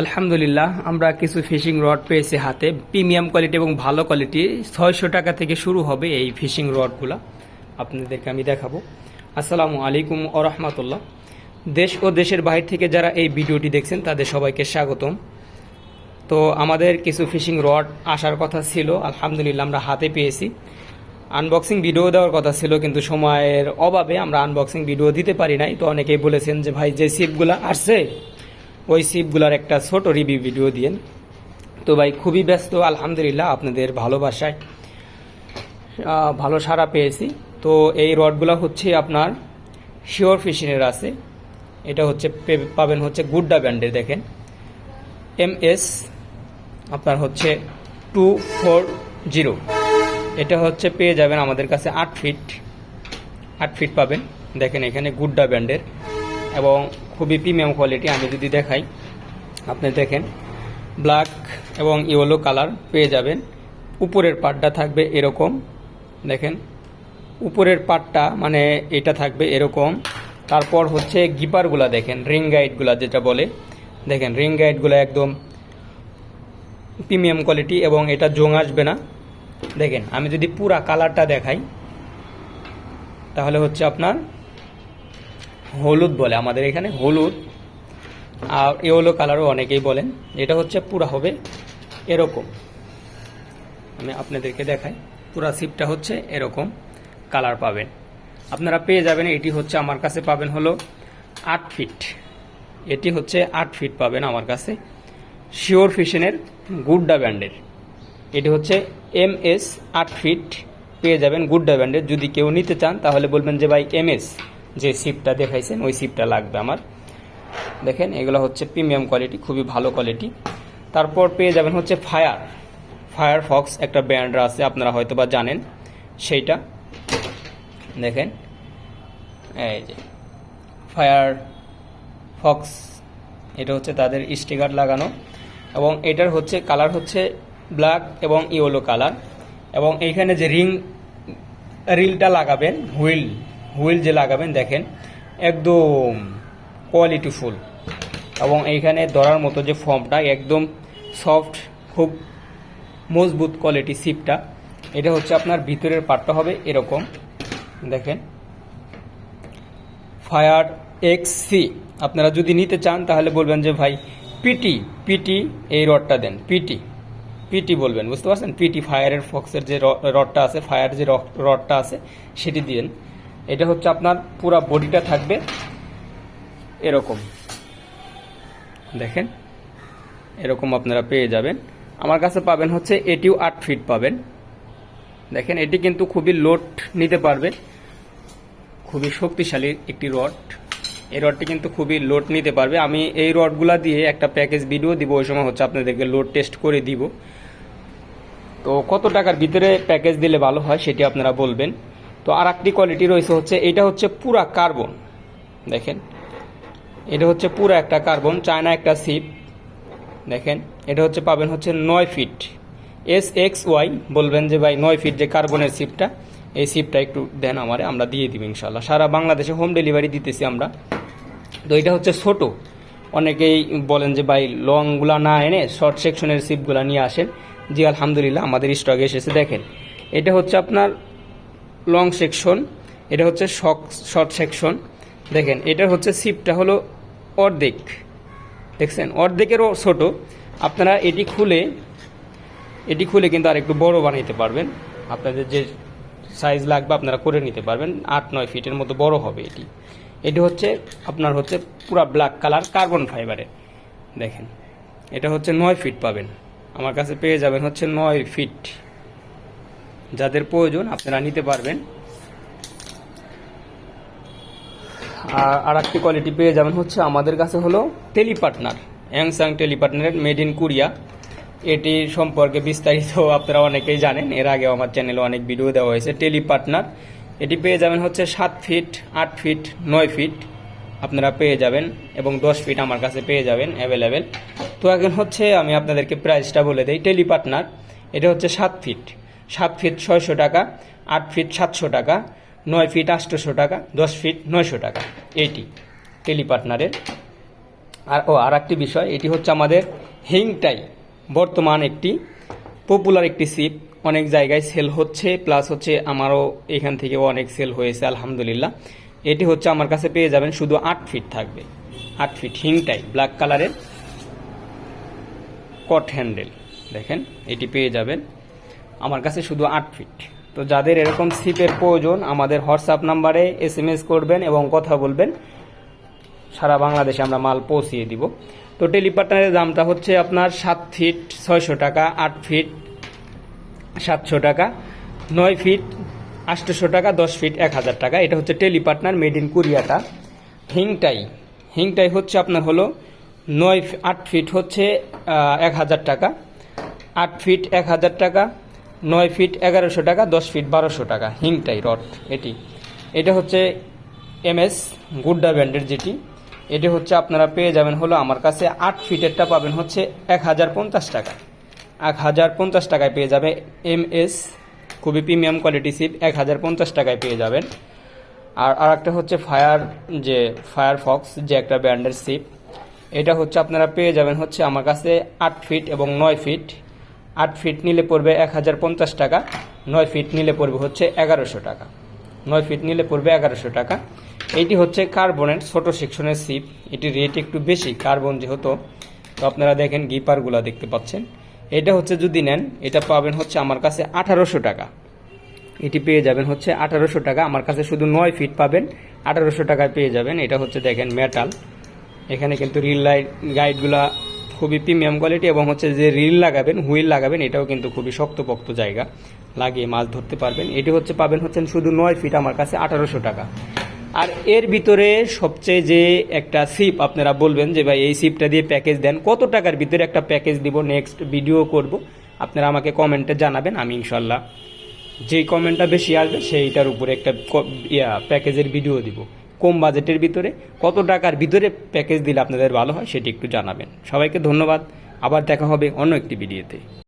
আলহামদুলিল্লাহ, আমরা কিছু ফিশিং রড পেয়েছি হাতে। প্রিমিয়াম কোয়ালিটি এবং ভালো কোয়ালিটি। ছয়শো টাকা থেকে শুরু হবে এই ফিশিং রডগুলো। আপনাদেরকে আমি দেখাবো। আসসালামু আলাইকুম ও রহমতুল্লাহ। দেশ ও দেশের বাইরে থেকে যারা এই ভিডিওটি দেখছেন, তাদের সবাইকে স্বাগতম। তো আমাদের কিছু ফিশিং রড আসার কথা ছিল, আলহামদুলিল্লাহ আমরা হাতে পেয়েছি। আনবক্সিং ভিডিও দেওয়ার কথা ছিল, কিন্তু সময়ের অভাবে আমরা আনবক্সিং ভিডিও দিতে পারি নাই। তো অনেকেই বলেছেন যে, ভাই, যে সিপগুলো আসছে ওই সিপগুলার একটা ছোট রিভিউ ভিডিও দিয়েন। তো ভাই, খুবই ব্যস্ত, আলহামদুলিল্লাহ, আপনাদের ভালোবাসায়। ভালো সাড়া পেয়েছি। তো এই রডগুলো হচ্ছে আপনার শিওর ফিশিংয়ের আছে। এটা হচ্ছে পাবেন হচ্ছে গুড্ডা ব্যান্ডের, দেখেন। এম এস আপনার হচ্ছে টু ফোর জিরো। এটা হচ্ছে পেয়ে যাবেন আমাদের কাছে আট ফিট। আট ফিট পাবেন। দেখেন এখানে গুড্ডা ব্যান্ডের। এবং খুবই প্রিমিয়াম কোয়ালিটি আমি যদি দেখাই, আপনি দেখেন ব্ল্যাক এবং ইয়েলো কালার পেয়ে যাবেন। উপরের পার্টটা থাকবে এরকম, দেখেন, উপরের পার্টটা মানে এটা থাকবে এরকম। তারপর হচ্ছে গিপারগুলা দেখেন রিং গাইডগুলা যেটা বলে। দেখেন রিং গাইডগুলো একদম প্রিমিয়াম কোয়ালিটি এবং এটা জং আসবে না। দেখেন, আমি যদি পুরা কালারটা দেখাই, তাহলে হচ্ছে আপনার হলুদ বলে, আমাদের এখানে হলুদ, আর ইয়েলো কালারও অনেকেই বলেন। এটা হচ্ছে পুরা হবে এরকম। আমি আপনাদেরকে দেখাই, পুরা সিপটা হচ্ছে এরকম কালার পাবেন। আপনারা পেয়ে যাবেন, এটি হচ্ছে আমার কাছে পাবেন হলো আট ফিট। এটি হচ্ছে আট ফিট পাবেন আমার কাছে। শিওর ফিশনের গুড্ডা ব্যান্ডের। এটি হচ্ছে এম এস আট ফিট, পেয়ে যাবেন গুড্ডা ব্যান্ডের। যদি কেউ নিতে চান, তাহলে বলবেন যে ভাই এম এস যে সিপটা দেখাইছেন, ওই সিপটা লাগবে আমার। দেখেন, এগুলো হচ্ছে প্রিমিয়াম কোয়ালিটি খুবই ভালো কোয়ালিটি তারপর পেয়ে যাবেন হচ্ছে ফায়ার ফায়ার ফক্স একটা ব্র্যান্ড আছে, আপনারা হয়তো বা জানেন সেইটা। দেখেন, এই যে ফায়ার ফক্স এটা হচ্ছে তাদের স্টিকার লাগানো। এবং এটার হচ্ছে কালার হচ্ছে ব্ল্যাক এবং ইয়েলো কালার এবং এইখানে যে রিং রিলটা লাগাবেন হুইল হুইল যে লাগাবেন, দেখেন, একদম কোয়ালিটিফুল এবং এইখানে ধরার মতো যে ফর্মটা, একদম সফট খুব মজবুত কোয়ালিটি সিপটা এটা হচ্ছে আপনার ভিতরের পার্টটা হবে এরকম। দেখেন ফায়ার এক্স সি আপনারা যদি নিতে চান, তাহলে বলবেন যে, ভাই পিটি পিটি এই রডটা দেন পিটি পিটি বলবেন। বুঝতে পারছেন? পিটি ফায়ারের ফক্সের যে রডটা আছে ফায়ার যে রডটা আছে, সেটি দিন এটা হচ্ছে আপনার পুরো বডিটা থাকবে এরকম। দেখেন, এরকম আপনারা পেয়ে যাবেন। আমার কাছে পাবেন হচ্ছে এটিও আট ফিট পাবেন। দেখেন, এটি কিন্তু খুবই লোড নিতে পারবে। খুবই শক্তিশালী একটি রড এই রডটি কিন্তু খুবই লোড নিতে পারবে। আমি এই রডগুলা দিয়ে একটা প্যাকেজ ভিডিও দিব, ওই সময় হচ্ছে আপনাদেরকে লোড টেস্ট করে দিব। তো কত টাকার ভিতরে প্যাকেজ দিলে ভালো হয় সেটি আপনারা বলবেন। তো আর একটি কোয়ালিটি রয়েছে হচ্ছে, এটা হচ্ছে পুরা কার্বন দেখেন, এটা হচ্ছে পুরা একটা কার্বন চায়না একটা সিপ দেখেন, এটা হচ্ছে পাবেন হচ্ছে নয় ফিট এস এক্স ওয়াই বলবেন যে ভাই, নয় ফিট যে কার্বনের সিপটা এই সিপটা একটু দেন আমারে, আমরা দিয়ে দিব ইনশাল্লাহ সারা বাংলাদেশে হোম ডেলিভারি দিতেছি আমরা। তো এটা হচ্ছে ছোট। অনেকেই বলেন যে ভাই লংগুলা না এনে শর্ট সেকশনের সিপগুলা নিয়ে আসেন। জি, আলহামদুলিল্লাহ, আমাদের স্টকে এসেছে। দেখেন, এটা হচ্ছে আপনার লং সেকশন এটা হচ্ছে শক শর্ট সেকশন দেখেন এটার হচ্ছে সিপটা হলো অর্ধেক। দেখছেন? অর্ধেকেরও ছোট। আপনারা এটি খুলে এটি খুলে কিন্তু আর একটু বড় বানাইতে পারবেন। আপনাদের যে সাইজ লাগবে আপনারা করে নিতে পারবেন। আট, নয় ফিটের মতো বড় হবে এটি। এটি হচ্ছে, আপনার হচ্ছে পুরা ব্ল্যাক কালার কার্বন ফাইবারের দেখেন, এটা হচ্ছে নয় ফিট পাবেন। আমার কাছে পেয়ে যাবেন হচ্ছে নয় ফিট। যাদের প্রয়োজন আপনারা নিতে পারবেন। আর আর একটি কোয়ালিটি পেয়ে যাবেন হচ্ছে আমাদের কাছে হলো টেলিপার্টনার অ্যাংসাং টেলিপার্টনারের মেড ইন কোরিয়া এটি সম্পর্কে বিস্তারিত আপনারা অনেকেই জানেন, এর আগে আমার চ্যানেলে অনেক ভিডিও দেওয়া হয়েছে। টেলিপার্টনার, এটি পেয়ে যাবেন হচ্ছে সাত ফিট আট ফিট নয় ফিট আপনারা পেয়ে যাবেন এবং দশ ফিট আমার কাছে পেয়ে যাবেন অ্যাভেলেবেল তো এখন হচ্ছে আমি আপনাদেরকে প্রাইসটা বলে দিই। টেলিপার্টনার, এটা হচ্ছে সাত ফিট সাত ফিট ছয়শো টাকা, আট ফিট সাতশো টাকা, নয় ফিট আটশোশো টাকা, দশ ফিট নয়শো টাকা। এইটি টেলিপার্টনারের। আর ও আর একটি বিষয়, এটি হচ্ছে আমাদের হিংটাই। বর্তমান একটি পপুলার একটি সিপ অনেক জায়গায় সেল হচ্ছে প্লাস হচ্ছে আমারও এখান থেকেও অনেক সেল হয়েছে, আলহামদুলিল্লাহ। এটি হচ্ছে আমার কাছে পেয়ে যাবেন, শুধু আট ফিট থাকবে। আট ফিট হিংটাই ব্ল্যাক কালারের কট হ্যান্ডেল দেখেন, এটি পেয়ে যাবেন। আমার কাছে শুধু আট ফিট তো যাদের এরকম সিপের প্রয়োজন, আমাদের হোয়াটসঅ্যাপ নাম্বারে এস এম এস করবেন এবং কথা বলবেন। সারা বাংলাদেশে আমরা মাল পৌঁছিয়ে দিব। তো টেলিপার্টনারের দামটা হচ্ছে আপনার সাত ফিট ছয়শো টাকা, আট ফিট সাতশো টাকা, নয় ফিট আটশোশো টাকা, দশ ফিট এক হাজার টাকা। এটা হচ্ছে টেলিপার্টনার মেড ইন কোরিয়াটা হিংটাই হিংটাই হচ্ছে আপনার হলো নয়, আট ফিট হচ্ছে এক হাজার টাকা, আট ফিট এক হাজার টাকা নয় ফিট এগারোশো টাকা, দশ ফিট বারোশো টাকা, হিংটাই রড, এটি। এটা হচ্ছে এমএস গুড্ডা ব্যান্ডের যেটি। এটি হচ্ছে আপনারা পেয়ে যাবেন হলো আমার কাছে আট ফিটেরটা পাবেন হচ্ছে এক হাজার পঞ্চাশ টাকা। এক হাজার পঞ্চাশ টাকায় পেয়ে যাবে এম এস খুবই প্রিমিয়াম কোয়ালিটি সিপ, এক হাজার পঞ্চাশ টাকায় পেয়ে যাবেন। আর আর একটা হচ্ছে ফায়ার, যে ফায়ার ফক্স যে একটা ব্র্যান্ডের সিপ। এটা হচ্ছে আপনারা পেয়ে যাবেন হচ্ছে আমার কাছে আট ফিট এবং নয় ফিট। আট ফিট নিলে পড়বে এক হাজার পঞ্চাশ টাকা, নয় ফিট নিলে পড়বে হচ্ছে এগারোশো টাকা। নয় ফিট নিলে পড়বে এগারোশো টাকা। এইটি হচ্ছে কার্বনের ছোট সেকশনের সিপ এটি রেট একটু বেশি, কার্বন যেহেতু, তো আপনারা দেখেন গিপারগুলো দেখতে পাচ্ছেন। এটা হচ্ছে যদি নেন, এটা পাবেন হচ্ছে আমার কাছে আঠারোশো টাকা। এটি পেয়ে যাবেন হচ্ছে আঠারোশো টাকা। আমার কাছে শুধু নয় ফিট পাবেন, আঠারোশো টাকায় পেয়ে যাবেন। এটা হচ্ছে দেখেন মেটাল এখানে কিন্তু রিল লাইট গাইডগুলা খুবই প্রিমিয়াম কোয়ালিটি এবং হচ্ছে যে রিল লাগাবেন, হুইল লাগাবেন, এটাও কিন্তু খুবই শক্তপোক্ত জায়গা। লাগিয়ে মাছ ধরতে পারবেন। এটি হচ্ছে পাবেন হচ্ছেন শুধু নয় ফিট আমার কাছে আঠারোশো টাকা। আর এর ভিতরে সবচেয়ে যে একটা সিপ আপনারা বলবেন যে ভাই এই সিপটা দিয়ে প্যাকেজ দেন, কত টাকার ভিতরে একটা প্যাকেজ দিব? নেক্সট ভিডিও করব। আপনারা আমাকে কমেন্টে জানাবেন, আমি ইনশাল্লাহ যেই কমেন্টটা বেশি আসবে সেইটার উপরে একটা ইয়া প্যাকেজের ভিডিও দিব। কম বাজেটের ভিতরে কত টাকার ভিতরে প্যাকেজ দিলে আপনাদের ভালো হয় সেটি একটু জানাবেন। সবাইকে ধন্যবাদ। আবার দেখা হবে অন্য একটি ভিডিওতে